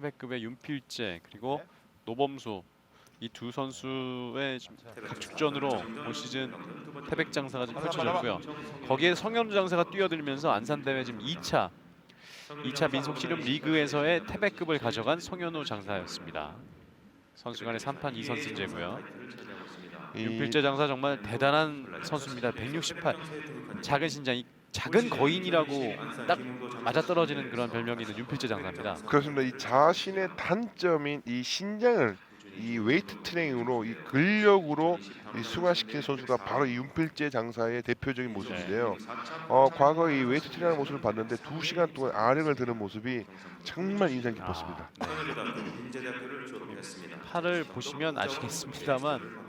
태백급의 윤필재 그리고 노범수 이 두 선수의 지금 각축전으로 올 시즌 태백 장사가 지금 펼쳐졌고요. 거기에 성현우 장사가 뛰어들면서 안산 대회 지금 2차 2차 민속 씨름 리그에서의 태백급을 가져간 성현우 장사였습니다. 선수 간의 3판 2선 승제고요. 이- 윤필재 장사 정말 대단한 선수입니다. 168 작은 신장 이 작은 거인이라고 딱 맞아떨어지는 그런 별명이 있는 윤필재 장사입니다. 그렇습니다. 이 자신의 단점인 이 신장을 이 웨이트 트레이닝으로 이 근력으로 이 승화시킨 선수가 바로 이 윤필재 장사의 대표적인 모습인데요. 어, 과거 이 웨이트 트레이닝 모습을 봤는데 두 시간 동안 아령을 드는 모습이 정말 인상 깊었습니다. 아, 네. 팔을 보시면 아시겠습니다만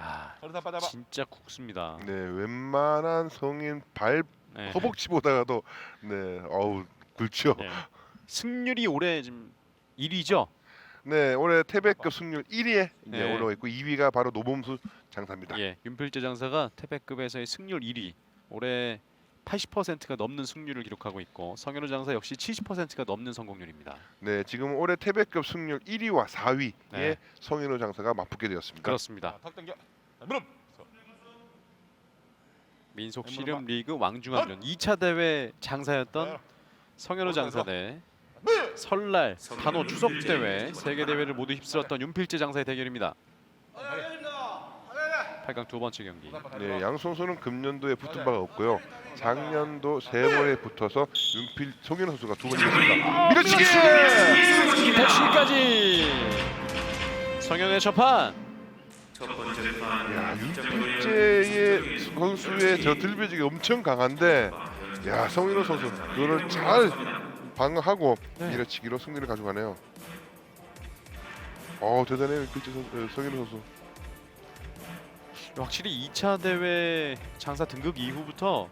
야, 진짜 국수입니다. 네, 웬만한 성인 발 네. 허벅지 보다가도 네, 어우 굵죠. 네. 승률이 올해 지금 1위죠. 네, 올해 태백급 승률 1위에 네. 올라와 있고 2위가 바로 노범수 장사입니다. 예, 윤필재 장사가 태백급에서의 승률 1위. 올해 80%가 넘는 승률을 기록하고 있고 성현우 장사 역시 70%가 넘는 성공률입니다. 네, 지금 올해 태백급 승률 1위와 4위에 네. 성인호 장사가 맞붙게 되었습니다. 그렇습니다. 무릎. 민속 씨름 리그 왕중왕전 2차 대회 장사였던 성현우 장사 대 설날 단호 추석 대회 세계 대회를 모두 휩쓸었던 윤필재 장사의 대결입니다. 8강 두 번째 경기. 네, 양 선수는 금년도에 붙은 바가 없고요. 작년도 세 번에 붙어서 윤필 송현호 선수가 두 번 이겼습니다. 밀어치기! 대치기까지 성현의 첫판 야, 윤필재의 선수의 저 들배지기 엄청 강한데, 야 성현호 선수 그거를 잘 방어하고 네. 밀어치기로 승리를 가져가네요. 어 대단해요 윤필재 선수, 어, 성현호 선수. 확실히 2차 대회 장사 등극 이후부터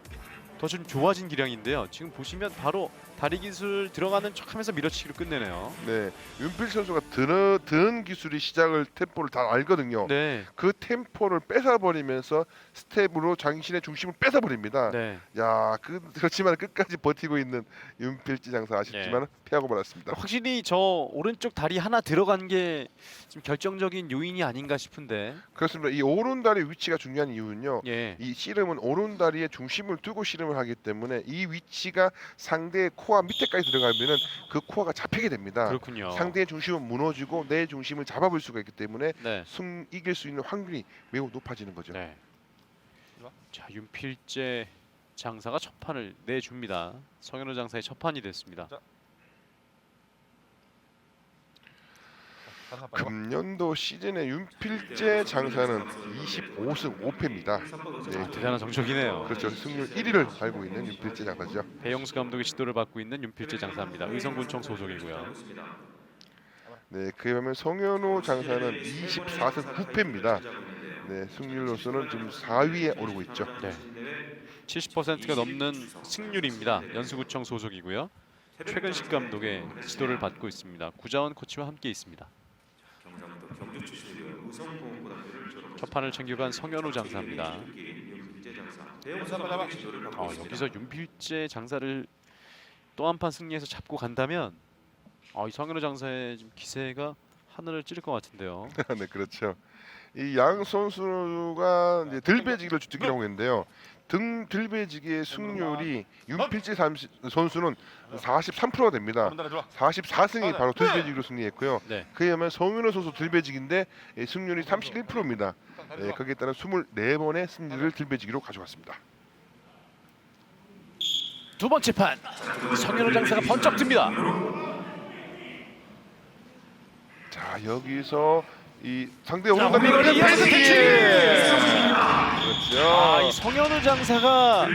더 좀 좋아진 기량인데요. 지금 보시면 바로 다리 기술 들어가는 척하면서 밀어치기로 끝내네요. 네, 윤필 선수가 드는, 드는 기술이 시작을 템포를 다 알거든요. 네, 그 템포를 뺏어버리면서 스텝으로 당신의 중심을 뺏어버립니다. 네. 야, 그, 그렇지만 끝까지 버티고 있는 윤필지 장사 아쉽지만 네. 피하고 말았습니다. 확실히 저 오른쪽 다리 하나 들어간 게 지금 결정적인 요인이 아닌가 싶은데. 그렇습니다. 이 오른 다리 위치가 중요한 이유는요. 예. 이 씨름은 오른 다리에 중심을 두고 씨름을 하기 때문에 이 위치가 상대의 코어 밑에까지 들어가면은 그 코어가 잡히게 됩니다. 그렇군요. 상대의 중심은 무너지고 내 중심을 잡아볼 수가 있기 때문에 네. 승 이길 수 있는 확률이 매우 높아지는 거죠. 네. 자, 윤필재 장사가 첫 판을 내줍니다. 성현우 장사의 첫 판이 됐습니다. 금년도 시즌에 윤필재 장사는 25승 5패입니다. 네, 대단한 정적이네요. 그렇죠. 승률 1위를 달고 있는 윤필재 장사죠. 배영수 감독의 지도를 받고 있는 윤필재 장사입니다. 의성군청 소속이고요. 네, 그에 반면 성현우 장사는 24승 9패입니다. 네, 승률로서는 지금 4위에 오르고 있죠. 네. 70%가 넘는 승률입니다. 연수구청 소속이고요. 최근식 감독의 지도를 받고 있습니다. 구자원 코치와 함께 있습니다. 첫 판을 챙겨간 성현우 장사입니다. 어, 여기서 윤필재 장사를 또 한 판 승리해서 잡고 간다면 어, 이 성현우 장사의 지금 기세가 하늘을 찌를 것 같은데요. 네, 그렇죠. 이 양 선수가 이제 들배지기를 주특기라고 했는데요. 등 들배지기의 승률이 윤필재 삼- 선수는 43%가 됩니다. 한번 달아줘. 44승이 바로 들배지기로 승리했고요. 네. 그에 반면 성윤호 선수 들배지기인데 예, 승률이 31%입니다. 예, 거기에 따라 24번의 승리를 들배지기로 가져갔습니다. 두 번째 판 성현우 장사가 번쩍 듭니다. 자 여기서 이 상대 자, 오른다리 호미거리 이어서 들배지기! 대치! 그렇죠. 아, 이 성현우 장사가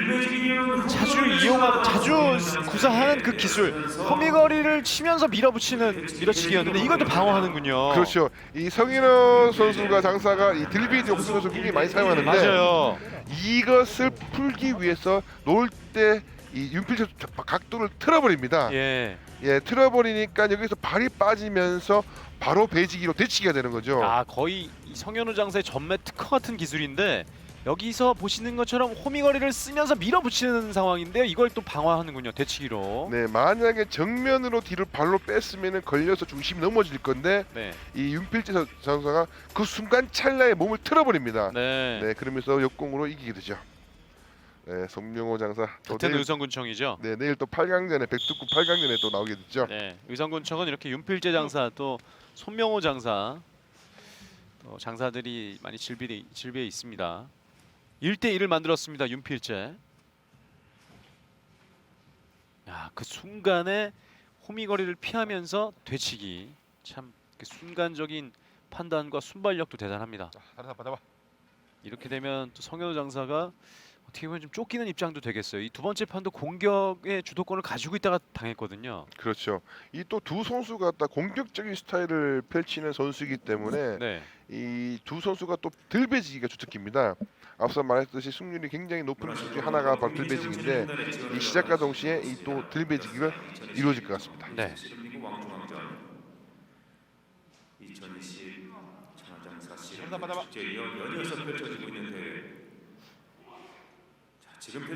자주 이용하고 자주 구사하는 그 기술 호미거리를 치면서 밀어붙이는 밀어치기였는데 이것도 방어하는군요. 그렇죠. 이 성인호 선수가 장사가 이 들비디 옵션에서 굉장히 많이 사용하는데 맞아요. 이것을 풀기 위해서 놓을 때 이 윤필 각도를 틀어버립니다. 예. 예. 틀어버리니까 여기서 발이 빠지면서 바로 배지기로 대치기가 되는 거죠. 아 거의 이 성현우 장사의 전매 특허 같은 기술인데 여기서 보시는 것처럼 호미거리를 쓰면서 밀어붙이는 상황인데요. 이걸 또 방어하는군요. 대치기로. 네, 만약에 정면으로 뒤를 발로 뺐으면 걸려서 중심이 넘어질 건데 네. 이 윤필재 선- 선수가 그 순간 찰나에 몸을 틀어버립니다. 네. 네, 그러면서 역공으로 이기게 되죠. 네, 송명호 장사. 또 같은 내일, 의성군청이죠. 네, 내일 또 8강전에 백두구 8강전에 또 나오게 되죠. 네. 의성군청은 이렇게 윤필재 장사 또 손명호 장사 또 장사들이 많이 질비해 질비해 있습니다. 1대 1을 만들었습니다. 윤필재. 야, 그 순간에 호미거리를 피하면서 되치기. 참 그 순간적인 판단과 순발력도 대단합니다. 받아 받아봐. 이렇게 되면 또 성현우 장사가 어떻게 보면 좀 쫓기는 입장도 되겠어요. 이 두 번째 판도 공격의 주도권을 가지고 있다가 당했거든요. 그렇죠. 이 또 두 선수가 딱 공격적인 스타일을 펼치는 선수이기 때문에 네. 이 두 선수가 또 들배지기가 주특기입니다. 앞서 말했듯이 승률이 굉장히 높은 선수 중 하나가 바로 들배지기인데 이 시작과 동시에 이 또 들배지기가 이루어질 것 같습니다. 네. 2020 천하장사씨 축제 연 연이어서 펼쳐지고 있는 대회.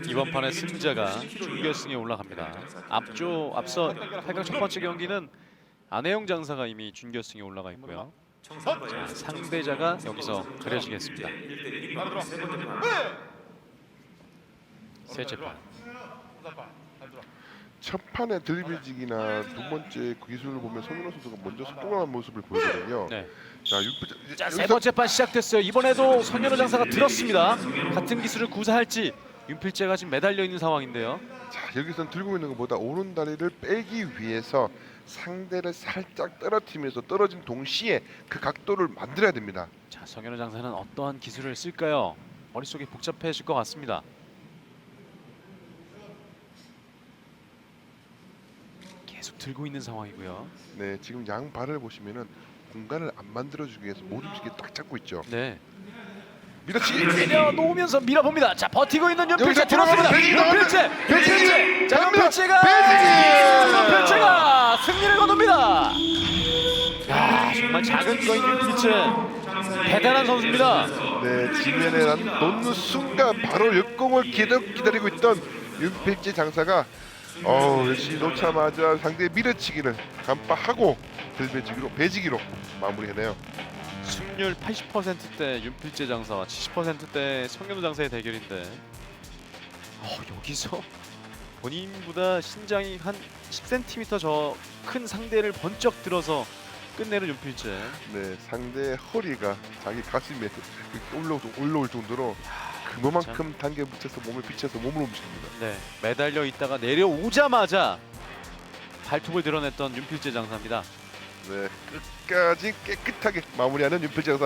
이번 판의 승자가 17kg 준결승에 올라갑니다. 앞조 앞서 8강 첫 번째 경기는 안혜영 장사가 이미 준결승에 올라가 있고요. 자, 상대자가 여기서 가려지겠습니다. 1대 1이 세 번째 판. 셋째 판. 첫 판의 들배지기나 두 번째 그 기술을 보면 송민호 선수가 먼저 속도감한 모습을 보이거든요. 네. 자, 육부 자, 세 번째 판 시작됐어요. 이번에도 선현우 장사가 들었습니다. 같은 기술을 구사할지 윤필재가 지금 매달려 있는 상황인데요. 자, 여기선 들고 있는 것보다 오른 다리를 빼기 위해서 상대를 살짝 떨어뜨리면서 떨어진 동시에 그 각도를 만들어야 됩니다. 자, 성현우 장사는 어떠한 기술을 쓸까요? 머릿속이 복잡해질 것 같습니다. 계속 들고 있는 상황이고요. 네, 지금 양 발을 보시면은 공간을 안 만들어주기 위해서 모든 식이 딱 잡고 있죠. 네. 밀어치기. 내려 놓으면서 밀어봅니다. 자 버티고 있는 윤필재 여기서 들어갑니다. 들어가면 윤필재, 배지기! 윤필재, 자 갑니다! 배지기! 윤필재가 승리를 거둡니다. 야 정말 작은 거인 윤필재 대단한 선수입니다. 네, 지면에 난 놓는 순간 바로 역공을 기다, 기다리고 있던 윤필재 장사가 어 역시 놓자마자 상대의 밀어치기를 간파하고 들배지기로 배지기로 마무리해내요. 승률 80%대 윤필재 장사와 70%대 성현우 장사의 대결인데 어, 여기서 본인보다 신장이 한 10cm 더큰 상대를 번쩍 들어서 끝내는 윤필재. 네, 상대의 허리가 자기 가슴에 올라올, 올라올 정도로 그만큼 단계 붙여서 몸을 비춰서 몸을 움직입니다. 네, 매달려 있다가 내려오자마자 발톱을 드러냈던 윤필재 장사입니다. 네, 끝까지 깨끗하게 마무리하는 윤필재 장사